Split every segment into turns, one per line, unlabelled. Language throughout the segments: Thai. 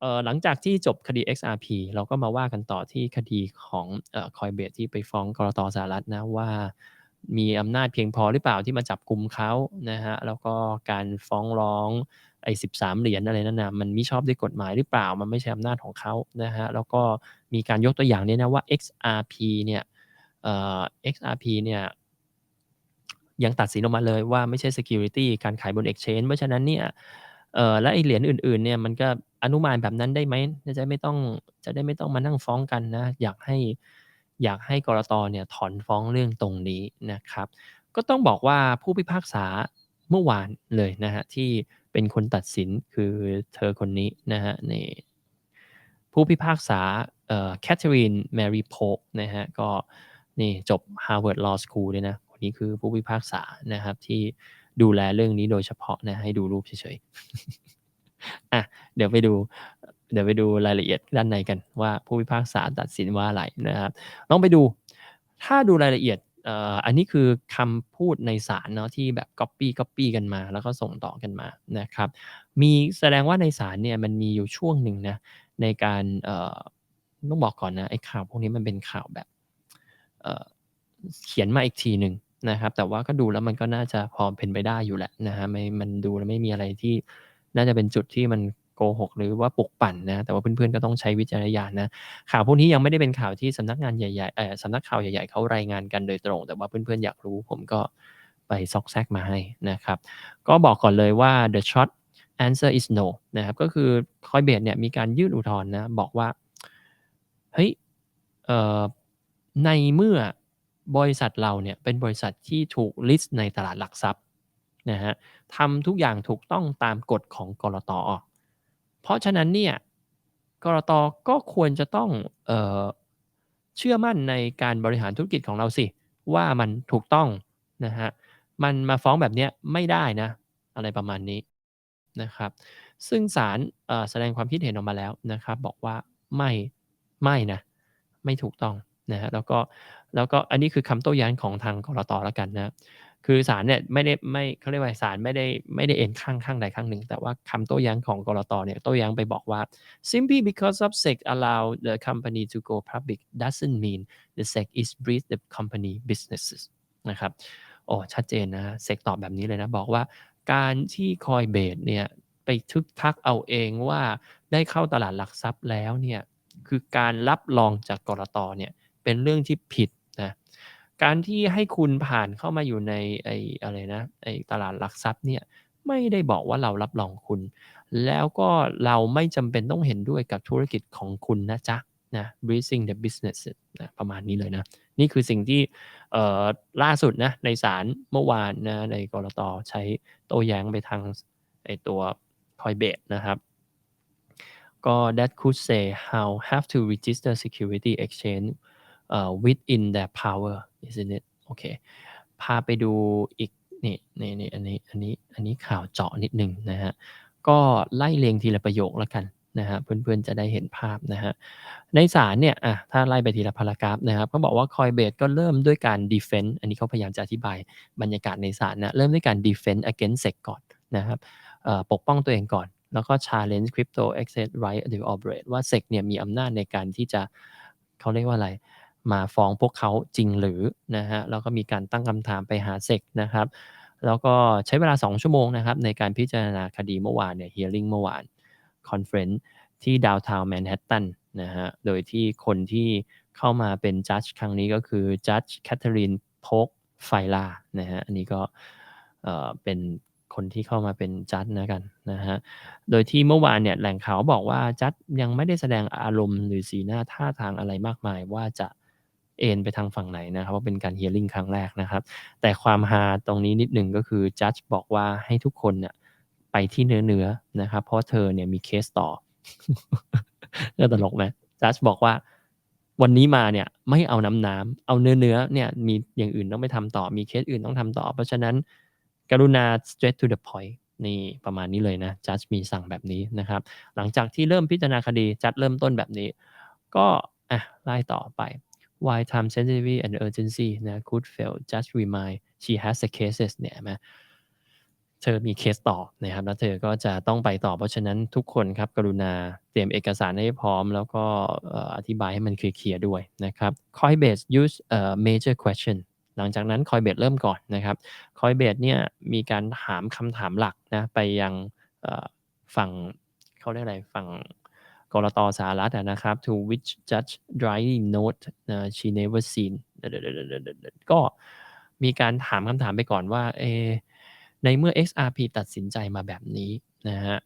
เอ่อหลังจากที่จบคดี XRP เราก็มาว่ากันต่อที่คดีของเอ่อ Coinbase ที่ไปฟ้องกรตสหรัฐนะว่ามีอำนาจเพียงพอหรือเปล่าที่มาจับกลุ่มเขานะฮะแล้วก็การฟ้องร้องไอ้13เหรียญอะไรนั่นนะมันมิชอบด้วยกฎหมายหรือเปล่า มันไม่ใช่อำนาจของเขานะฮะแล้วก็มีการยกตัวอย่างเนี่ยนะว่า XRP เนี่ยเอ่อ XRP เนี่ยยังตัดสินออกมาเลยว่าไม่ใช่ security การขายบน exchange เพราะฉะนั้นเนี่ยเอ่อและไอ้เหรียญอื่นๆเนี่ยมันก็ อนุมานแบบนั้นได้ไหมจะได้ไม่ต้องจะได้ไม่ต้องมานั่งฟ้องกันนะ อยากให้อยากให้กรตเนี่ยถอนฟ้องเรื่องตรงนี้นะครับ ก็ต้องบอกว่าผู้พิพากษาเมื่อวานเลยนะฮะที่เป็นคนตัดสินคือเธอคนนี้นะฮะในผู้พิพากษาเอ่อแคทเธอรีนแมรี่โพกนะฮะก็นี่จบ Harvard Law School เลยนะคนนี้คือผู้พิพากษานะครับที่ดูแลเรื่องนี้โดยเฉพาะนะให้ดูรูปเฉย เดี๋ยวไปดู เดี๋ยวไปดูรายละเอียดด้านในกันว่าผู้พิพากษาตัดสินว่าอะไรนะครับลองไปดู ถ้าดูรายละเอียดอ,อันนี้คือคำพูดในศาลเนาะที่แบบ copy copy กันมา แล้วก็ส่งต่อกันมานะครับ มีแสดงว่าในศาลเนี่ยมันมีอยู่ช่วงหนึ่งนะในการต้องบอกก่อนนะไอ้ข่าวพวกนี้มันเป็นข่าวแบบเเขียนมาอีกทีหนึ่งนะครับ แต่ว่าก็ดูแล้วมันก็น่าจะพอเป็นไปได้อยู่แหละนะฮะไม่มันดูแล้วไม่มีอะไรที่น่าจะเป็นจุดที่มัน โกหกหรือว่าปลุกปั่นนะ แต่ว่าเพื่อนๆก็ต้องใช้วิจารณญาณนะ ข่าวพวกนี้ยังไม่ได้เป็นข่าวที่สำนักงานใหญ่ๆสำนักข่าวใหญ่ๆเขารายงานกันโดยตรง แต่ว่าเพื่อนๆอยากรู้ผมก็ไปซอกแซกมาให้นะครับ ก็บอกก่อนเลยว่า the short answer is no นะครับ ก็คือ Coinbase เนี่ยมีการยื่นอุทธรณ์นะ บอกว่า เฮ้ยในเมื่อบริษัทเราเนี่ยเป็นบริษัทที่ถูก list ในตลาดหลักทรัพย์นะฮะทำทุกอย่างถูกต้องตามกฎของกรต เพราะฉะนั้นเนี่ยกรตก็ควรจะต้องเออเชื่อมั่นในการบริหารธุรกิจของเราสิ ว่ามันถูกต้องนะฮะมันมาฟ้องแบบเนี้ยไม่ได้นะ อะไรประมาณนี้นะครับ ซึ่งศาลแสดงความคิดเห็นออกมาแล้วนะครับ บอกว่าไม่ไม่นะไม่ถูกต้องนะฮะแล้วก็แล้วก็อันนี้คือคำโต้แย้งของทางกรตแล้วกันนะ คือศาลเนี่ยไม่ได้ไม่เขาเรียกว่าศาลไม่ได้ไม่ได้เอ็นข้างข้างใดข้างหนึ่ง แต่ว่าคำโต้แย้งของกรตเนี่ยโต้แย้งไปบอกว่า simply because of SEC allow the company to go public doesn't mean the SEC is breach the company businesses นะครับโอ้ชัดเจนนะเซกตอบแบบนี้เลยนะ บอกว่าการที่ Coinbase เนี่ยไปทึกทักเอาเองว่าได้เข้าตลาดหลักทรัพย์แล้วเนี่ยคือการรับรองจากกรตเนี่ยเป็นเรื่องที่ผิด การที่ให้คุณผ่านเข้ามาอยู่ในไอ้อะไรนะไอ้ตลาดหลักทรัพย์เนี่ยไม่ได้บอกว่าเรารับรองคุณ แล้วก็เราไม่จำเป็นต้องเห็นด้วยกับธุรกิจของคุณนะจ๊ะนะ breaching the business นะประมาณนี้เลยนะ นี่คือสิ่งที่ล่าสุดนะในศาลเมื่อวานนะในกรตใช้โต้แย้งไปทางไอตัว Coinbase นะครับก็ that could say how have to register security exchange uh, within their power isn't it โอเคพาไปดูอีกนี่นี่นี่อันนี้อันนี้อันนี้ข่าวเจาะนิดหนึ่งนะฮะก็ไล่เรียงทีละประโยคแล้วกันนะฮะเพื่อนๆจะได้เห็นภาพนะฮะในศาลเนี่ยอะถ้าไล่ไปทีละพารากราฟนะครับเขาบอกว่า Coinbase ก็เริ่มด้วยการ defend อันนี้เขาพยายามจะอธิบายบรรยากาศในศาลนะเริ่มด้วยการ defend against SEC ก่อนนะครับปกป้องตัวเองก่อน แล้วก็ challenge crypto access right to operate ว่า SEC เนี่ยมีอำนาจในการที่จะเขาเรียกว่าอะไร มาฟ้องพวกเขาจริงหรือนะฮะแล้วก็มีการตั้งคำถามไปหา SEC นะครับ แล้วก็ใช้เวลา 2 ชั่วโมงนะครับ ในการพิจารณาคดีเมื่อวานเนี่ย hearing เมื่อวาน conference ที่ดาวทาวน์แมนฮัตตันนะฮะโดยที่คนที่เข้ามาเป็นจัดครั้งนี้ก็คือจัดแคทเธอรีนโพกไฟลานะฮะอันนี้ก็เอ่อเป็นคนที่เข้ามาเป็นจัดนะกันนะฮะ โดยที่เมื่อวานเนี่ยแหล่งข่าวบอกว่าจัดยังไม่ได้แสดงอารมณ์หรือสีหน้าท่าทางอะไรมากมาย ว่าจะ เอ็นไปทางฝั่งไหนนะครับว่าเป็นการเฮียริ่งครั้งแรกนะครับ แต่ความฮาตรงนี้นิดหนึ่งก็คือจัดบอกว่าให้ทุกคนเนี่ยไปที่เนื้อเนื้อนะครับ เพราะเธอเนี่ยมีเคสต่อน่าตลกไหมจัดบอกว่าวันนี้มาเนี่ยไม่เอาน้ำน้ำเอาเนื้อเนื้อเนี่ยมีอย่างอื่นต้องไปทำต่อ มีเคสอื่นต้องทำต่อ เพราะฉะนั้นกรุณา straight to the point นี่ประมาณนี้เลยนะจัดมีสั่งแบบนี้นะครับ หลังจากที่เริ่มพิจารณาคดีจัดเริ่มต้นแบบนี้ ก็อะไล่ต่อไป why time sensitivity and urgency นะ could fail just remind she has the cases เนี่ยมเธอมีเคสต่อนะครับ แล้วเธอก็จะต้องไปต่อ เพราะฉะนั้นทุกคนครับ กรุณาเตรียมเอกสารให้พร้อม แล้วก็อธิบายให้มันเคลียร์ด้วยนะครับ Coinbase use a major question หลังจากนั้น Coinbase เริ่มก่อนนะครับ Coinbase เนี่ยมีการถามคำถามหลักนะไปยังฝั่งเขาเรียกอะไรฝั่ง กรตสหรัฐนะครับ to which judge dryly note uh, she never seen ก็มีการถามคำถามไปก่อนว่าเอในเมื่อ XRP ตัดสินใจมาแบบนี้นะฮะ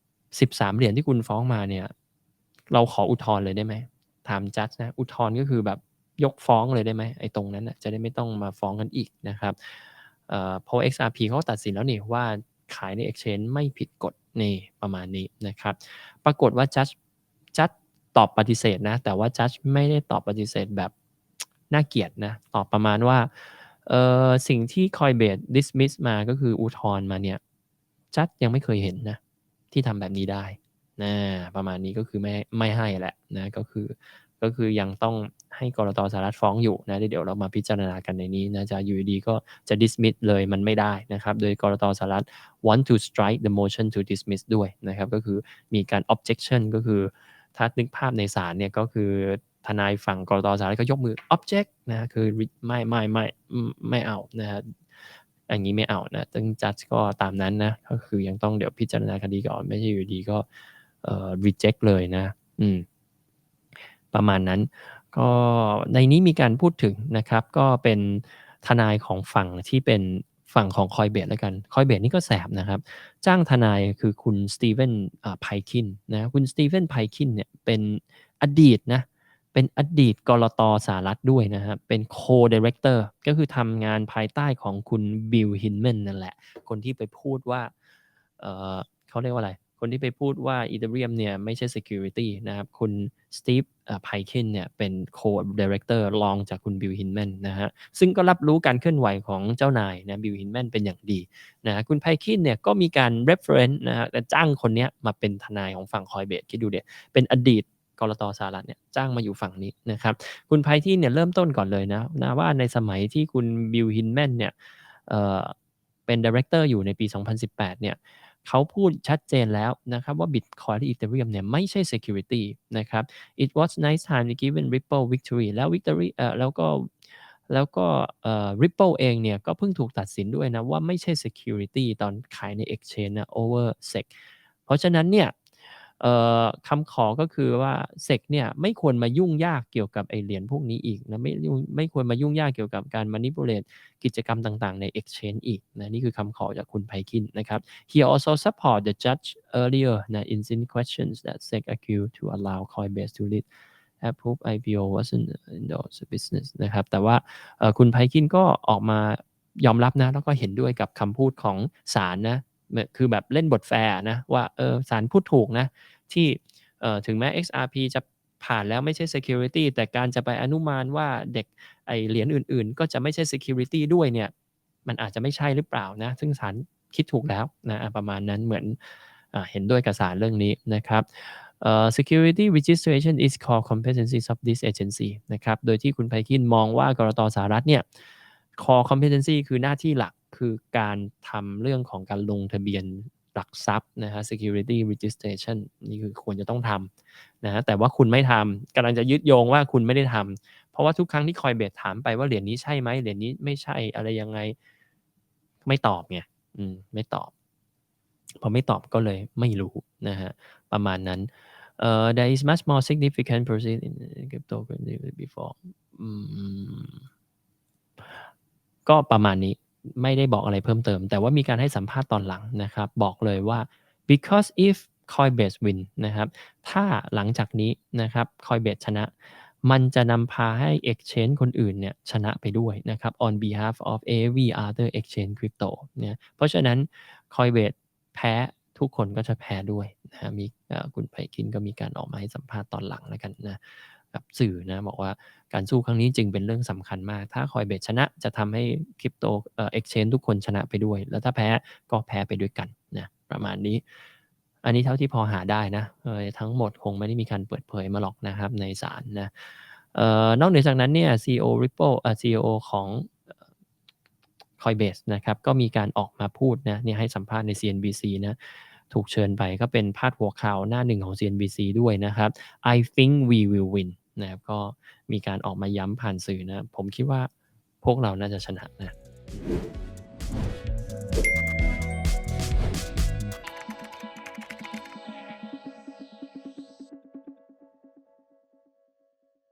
13เหรียญที่คุณฟ้องมาเนี่ย เราขออุทธรณ์เลยได้ไหม ถามจัดนะ อุทธรณ์ก็คือแบบยกฟ้องเลยได้ไหมไอ้ตรงนั้นนะจะได้ไม่ต้องมาฟ้องกันอีกนะครับเอ่อพอ XRP เขาตัดสินแล้วนี่ว่าขายใน Exchange ไม่ผิดกฎ นี่ประมาณนี้นะครับ ปรากฏว่าจัดจัดตอบปฏิเสธนะ แต่ว่าจัดไม่ได้ตอบปฏิเสธแบบน่าเกลียดนะ ตอบประมาณว่าเอ่อสิ่งที่ Coinbase dismiss มาก็คืออุทธรณ์มาเนี่ย จัดยังไม่เคยเห็นนะ ที่ทำแบบนี้ได้นะประมาณนี้ก็คือไม่ไม่ให้แหละนะก็คือก็คือยังต้อง ให้กรตสหรัฐฟ้องอยู่นะเดี๋ยวเรามาพิจารณากันในนี้นะจะอยู่ดีก็จะ dismiss เลยมันไม่ได้นะครับ โดยกรตสหรัฐ want to strike the motion to dismiss ด้วยนะครับ ก็คือมีการ objection ก็คือถ้านึกภาพในศาลเนี่ยก็คือทนายฝั่งกรตสหรัฐก็ยกมือ object นะคือไม่ไม่ไม่ไม่เอานะฮะอย่างนี้ไม่เอานะซึ่งจัดก็ตามนั้นนะก็คือยังต้องเดี๋ยวพิจารณาคดีก่อนไม่ใช่อยู่ดีก็เอ่อ reject เลยนะ อืมประมาณนั้น ก็ในนี้มีการพูดถึงนะครับ ก็เป็นทนายของฝั่งที่เป็นฝั่งของคอยเบดแล้วกันคอยเบดนี่ก็แสบนะครับ จ้างทนายคือคุณสตีเวนไพคินนะคุณสตีเวนไพคินเนี่ยเป็นอดีตนะเป็นอดีตกรตสหรัฐด้วยนะครับ เป็นโคดีเรคเตอร์ก็คือทำงานภายใต้ของคุณบิลฮินแมนนั่นแหละ คนที่ไปพูดว่าเเขาเรียกว่าอะไร คนที่ไปพูดว่าอีเทเรียมเนี่ยไม่ใช่ security นะครับ คุณสตีฟไพเคนเนี่ยเป็นโคดีเรคเตอร์รองจากคุณบิลฮินแมนนะฮะซึ่งก็รับรู้การเคลื่อนไหวของเจ้านายนะบิลฮินแมนเป็นอย่างดีนะคุณไพเคนเนี่ยก็มีการ reference นะฮะจ้างคนนี้มาเป็นทนายของฝั่งคอยเบสคิดดูเดียเป็นอดีตกรตสหรัฐเนี่ยจ้างมาอยู่ฝั่งนี้นะครับคุณไพที่เนี่ยเริ่มต้นก่อนเลยนะนะว่าในสมัยที่คุณบิลฮินแมนเนี่ยเเป็นดีเรคเตอร์อยู่ในปี 2018 เนี่ย เขาพูดชัดเจนแล้วนะครับว่า Bitcoin และ Ethereum เนี่ยไม่ใช่ security นะครับ it was nice time given Ripple victory แล้ว victory เอ่อแล้วก็แล้วก็เอ่อ Ripple เองเนี่ยก็เพิ่งถูกตัดสินด้วยนะว่าไม่ใช่ security ตอนขายใน exchange นะ over sec เพราะฉะนั้นเนี่ย คำขอก็คือว่าเซกเนี่ยไม่ควรมายุ่งยากเกี่ยวกับไอเหรียญพวกนี้อีกนะไม่ไม่ควรมายุ่งยากเกี่ยวกับการ manipulate กิจกรรมต่างๆใน exchange อีกนะนี่คือคำขอจากคุณไพคินนะครับ he also support the judge earlier นะ in sin questions that SEC accused to allow Coinbase to lead approve IPO wasn't in the business นะครับแต่ว่าคุณไพคินก็ออกมายอมรับนะแล้วก็เห็นด้วยกับคำพูดของศาลนะ คือแบบเล่นบทแฟร์นะว่าเออศาลพูดถูกนะ ที่ถึงแม้ XRP จะผ่านแล้วไม่ใช่ security แต่การจะไปอนุมานว่าเด็กไอเหรียญอื่นๆ ก็จะไม่ใช่ security ด้วยเนี่ย มันอาจจะไม่ใช่หรือเปล่านะ ซึ่งศาลคิดถูกแล้วนะประมาณนั้นเหมือนอเห็นด้วยกับศาลเรื่องนี้นะครับ uh, security registration is core competencies of this agency นะครับ โดยที่คุณไพคินมองว่ากรตสหรัฐเนี่ย core competency คือหน้าที่หลัก คือการทำเรื่องของการลงทะเบียนหลักทรัพย์นะฮะ security registration นี่คือควรจะต้องทำนะฮะแต่ว่าคุณไม่ทำกำลังจะยึดโยงว่าคุณไม่ได้ทำเพราะว่าทุกครั้งที่คอยเบสถามไปว่าเหรียญนี้ใช่ไหมเหรียญนี้ไม่ใช่อะไรยังไง ไม่ตอบไงอืมไม่ตอบพอไม่ตอบก็เลยไม่รู้นะฮะประมาณนั้นเอ่อ there is much more significant proceed in cryptocurrency before ก็ประมาณนี้ ไม่ได้บอกอะไรเพิ่มเติม แต่ว่ามีการให้สัมภาษณ์ตอนหลังนะครับ บอกเลยว่า because if Coinbase win นะครับ ถ้าหลังจากนี้นะครับ Coinbase ชนะ มันจะนำพาให้ exchange คนอื่นเนี่ยชนะไปด้วยนะครับ on behalf of every other exchange crypto เนี่ยเพราะฉะนั้น Coinbase แพ้ทุกคนก็จะแพ้ด้วยนะมีคุณไพคินก็มีการออกมาให้สัมภาษณ์ตอนหลังแล้วกันนะ กับสื่อนะบอกว่าการสู้ครั้งนี้จึงเป็นเรื่องสำคัญมาก ถ้าคอยเบสชนะจะทำให้คริปโตเอ็กชแนนทุกคนชนะไปด้วย แล้วถ้าแพ้ก็แพ้ไปด้วยกันนะประมาณนี้ อันนี้เท่าที่พอหาได้นะทั้งหมดคงไม่ได้มีการเปิดเผยมาหรอกนะครับในศาลนะนอกเหนือจากนั้นเนี่ย CEO Ripple อ่า CEO ของ Coinbase นะครับก็มีการออกมาพูดนะเนี่ยให้สัมภาษณ์ใน CNBC นะถูกเชิญไปก็เป็นพาดหัวข่าวหน้าหนึ่งของ CNBC ด้วยนะครับ I think we will win นะครับก็มีการออกมาย้ำผ่านสื่อนะ ผมคิดว่าพวกเราน่าจะชนะนะ